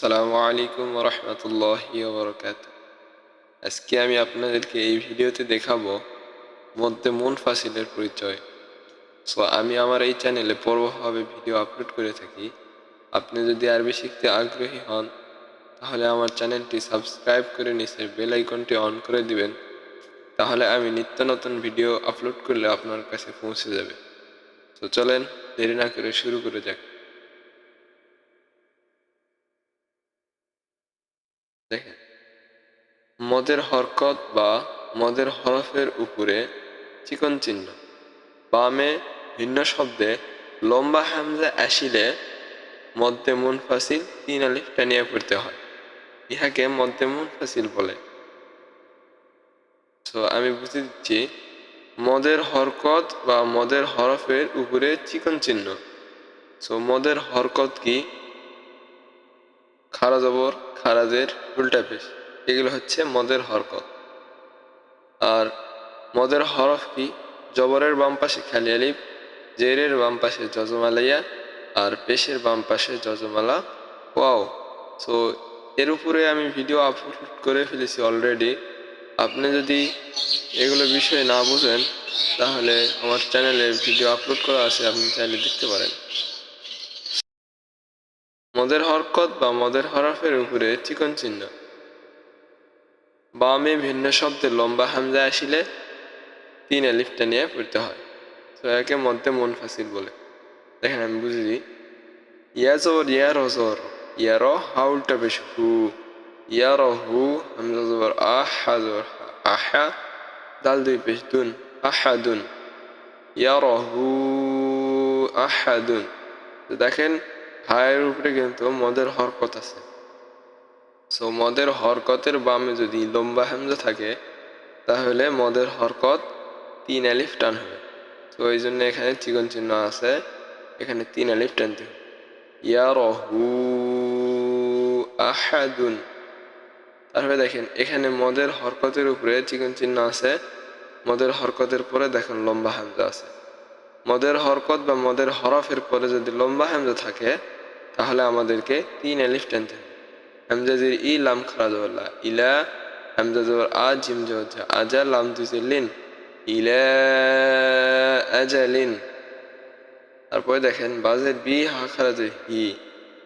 আসসালামু আলাইকুম রহমতুল্লাহ বরকাত আজকে আমি আপনাদেরকে এই ভিডিওতে দেখাবো মধ্যে মন ফাসিলের পরিচয়। সো আমি আমার এই চ্যানেলে পর্বভাবে ভিডিও আপলোড করে থাকি। আপনি যদি আরবি শিখতে আগ্রহী হন, তাহলে আমার চ্যানেলটি সাবস্ক্রাইব করে নিচের বেল আইকনটি অন করে দিবেন। তাহলে আমি নিত্য নতুন ভিডিও আপলোড করলে আপনার কাছে পৌঁছে যাবে। তো চলেন, দেরি না করে শুরু করে যাক। মদের হরকত বা মদের হরফের উপরে চিকন চিহ্ন। বামে ভিন্ন শব্দে লম্বা হামজা আসিলে মধ্যে মুনফাসিল তিন আলিফ টানিয়ে পড়তে হয়। ইহাকে মধ্যে মুনফাসিল বলে। তো আমি বুঝে দিচ্ছি, মদের হরকত বা মদের হরফের উপরে চিকন চিহ্ন। সো মদের হরকত কি? খারা জবর খারাজের, উল্টা পেশ। এগুলো হচ্ছে মদের হরকত। আর মদের হরফ কি? জবরের বাম পাশে খালি জেরের বাম পাশে যজমালাইয়া আর পেশের বাম পাশে যজমালা ওয়াও! সো, এর উপরে আমি ভিডিও আপলোড করে ফেলেছি অলরেডি। আপনি যদি এগুলো বিষয়ে না বুঝেন, তাহলে আমার চ্যানেলে ভিডিও আপলোড করা আছে, আপনি চাইলে দেখতে পারেন। মদের হরকত বা মদের হরফের উপরে চিকন চিহ্ন। বামে ভিন্ন শব্দে লম্বা হামজা আসিলে তিন আলিফটা নিয়ে পড়তে হয়। তো একে মধ্যে মন ফাসিল বলে। দেখেন আমি বুঝি ইয়া জবর রজর ইয়ার হাউলটা বেশ হু। ইয়ার হু, হামজা জবর আহা জবর আহা দাল দুই পেশ, দুন। আহাদুন ইয়ার হু আহাদুন দেখেন, হায়ের উপরে কিন্তু মদের হরকত আছে। সো মদের হরকতের বামে যদি লম্বা হামজা থাকে, তাহলে মদের হরকত তিন আলিফ টান হবে। তো এই জন্য এখানে চিকন চিহ্ন আছে, এখানে তিন আলিফ টানতে হবে ইয়ারহু আহাদুন। তারপরে দেখেন, এখানে মদের হরকতের উপরে চিকন চিহ্ন আছে, মদের হরকতের পরে দেখেন লম্বা হামজা আছে। মদের হরকত বা মদের হরফের পরে যদি লম্বা হামজা থাকে, তাহলে আমাদেরকে তিন আলিফ টানতে হবে হামজাজির ই লাম খারা ইলা হামজা জবর আ জিম জবর আজা লাম দুইছে লিন ইলা আজালিন। তারপরে দেখেন, বাজের বি হা খারা যে হি।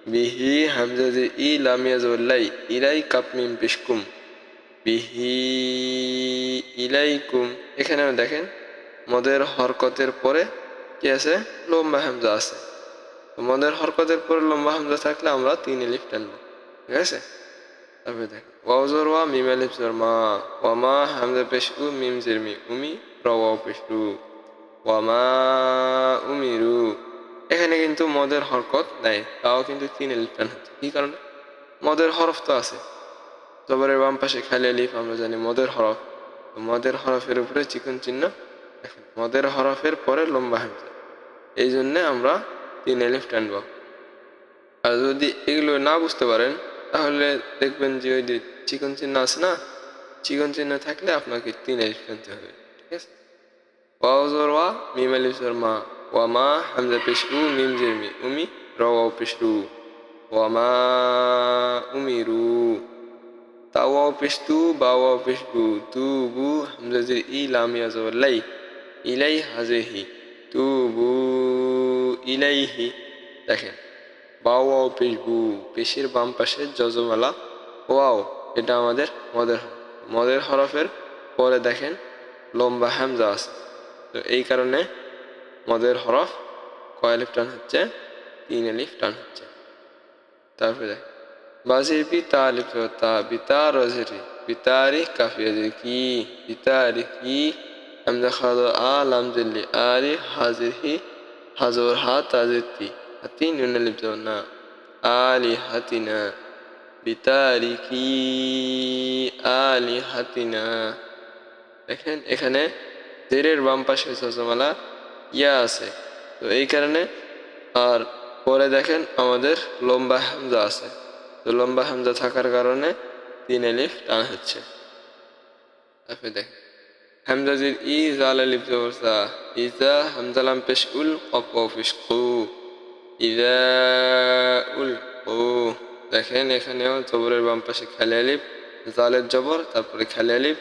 বিহি হামজাজির ই লামিয়া জবর লাই ইলাই কাপ মিম পিশকুম। বিহি ইলাইকুম। এখানে দেখেন, মদের হরকতের পরে কি আছে? লম্বা হামজা আছে। মদের হরকতের পরে লম্বা হামজা থাকলে আমরা তিন এলিফ টানবো। ঠিক আছে তারপরে দেখ ওয়াজর ওয়া মিম আলিফ জর মা ওয়া মা হামজা মিম জের মি উমি র ওয়াও পেশ রু ওয়া মা উমিরু এখানে কিন্তু মদের হরকত নাই তাও কিন্তু তিন এলিফ টান হচ্ছে কি কারণে মদের হরফ তো আছে জবরের বাম পাশে খালি আলিফ আমরা জানি মদের হরফ মদের হরফের উপরে চিকন চিহ্ন মদের হরফের পরে লম্বা হামজা এই জন্যে আমরা তিন এলিফ টানব আর যদি এগুলো না বুঝতে পারেন তাহলে দেখবেন যে ওই যে চিকন চিহ্ন আছে না, চিকন চিহ্ন থাকলে আপনাকে তিন টানতে হবে, ঠিক আছে? ওয়াজর ওয়া মিম আলিফ জর মা, ওয়া মা হামজা পেশ উ মিম জের মি, উমি র ওয়াও পেশ রু ওয়া মা উমিরু তাওয়াও পেশ তু বাওয়াও পেশ বু তু বু হামজা জের ই লামিয়া জবর লাই ইলাই হাজেহি তু বু ইলাইহি, দেখেন। বাও পেশ বু পেশের বাম পাশে যজমালা। ওয়াও, এটা আমাদের মদের মদের হরফের পরে দেখেন লম্বা হামজা আছে। তো এই কারণে মদের হরফ কয় টান হচ্ছে? তিন আলিফ টান হচ্ছে। তারপরে বাজির পিতা আলিফ তা বিতা রজরি বিতারি কাফিয়াজির কি বিতারি কি? হামজা খাদো আলাম জল্লি আরি হাজির হি, হাজর হা তাজির তি। হাতি নুন আলিফ না আলি হাতিনা বিতারিকি আলি হাতিনা দেখেন, এখানে জেরের বাম পাশে সজমালা ইয়া আছে। তো এই কারণে আর পরে দেখেন আমাদের লম্বা হামজা আছে। তো লম্বা হামজা থাকার কারণে তিন এলিফ টান হচ্ছে। তারপরে দেখ হামজাজির ই জাল আলিফ ইজা হামজালাম পেশ উল কপ পেশ ইজা উল ও, দেখেন এখানেও জবরের বাম পাশে খালি আলিফ, জালের জবর, তারপরে খালি আলিফ,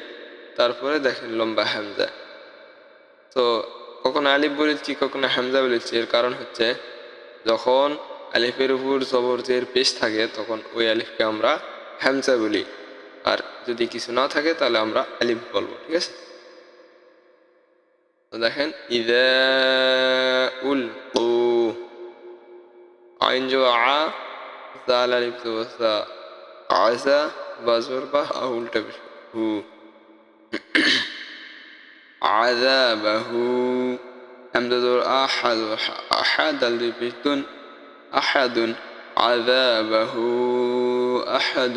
তারপরে দেখেন লম্বা হামজা। তো কখনো আলিফ বলেছি, কখনো হামজা বলেছি, এর কারণ হচ্ছে যখন আলিফের উপর জবর জের পেশ থাকে, তখন ওই আলিফকে আমরা হামজা বলি। আর যদি কিছু না থাকে, তাহলে আমরা আলিফ বলব, ঠিক আছে? তো দেখেন, ইদা উল ও আইন জো আ জাল আলিফ তো সা আজা বাজর বা আ উল্টা পেশ হু عذابه همزة أحد أحد البيتون أحد عذابه أحد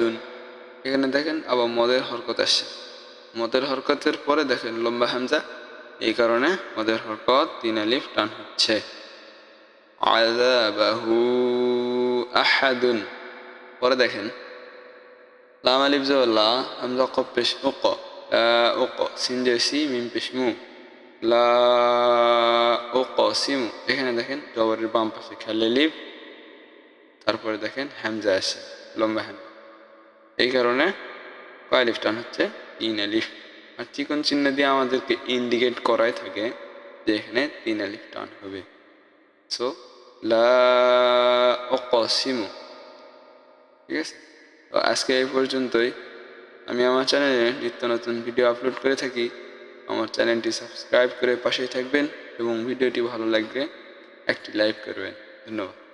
এখানে দেখেন আবার মদের হরকত আসছে মদের হরকতের পরে দেখেন লম্বা হামজা এই কারণে মদের হরকত তিন আলিফ টান হচ্ছে আযাবাহু আহাদুন। পরে দেখেন। লাম আলিফ জওয়াল্লা দিয়ে সি, মিম লা সিমু। এখানে দেখেন, জবরের বাম পাশে খেলে লিপ, তারপরে দেখেন হ্যামজা আসে, লম্বা হ্যামজা এই কারণে কয় টান হচ্ছে? তিন আলিফ। আর চিকন চিহ্ন দিয়ে আমাদেরকে ইন্ডিকেট করাই থাকে যে এখানে তিন আলিফ টান হবে। সো লা অকসিমু ঠিক আছে? তো আজকে এই পর্যন্তই। আমি আমার চ্যানেলে নিত্য নতুন ভিডিও আপলোড করে থাকি। আমার চ্যানেলটি সাবস্ক্রাইব করে পাশেই থাকবেন এবং ভিডিওটি ভালো লাগলে একটি লাইক করবেন। ধন্যবাদ।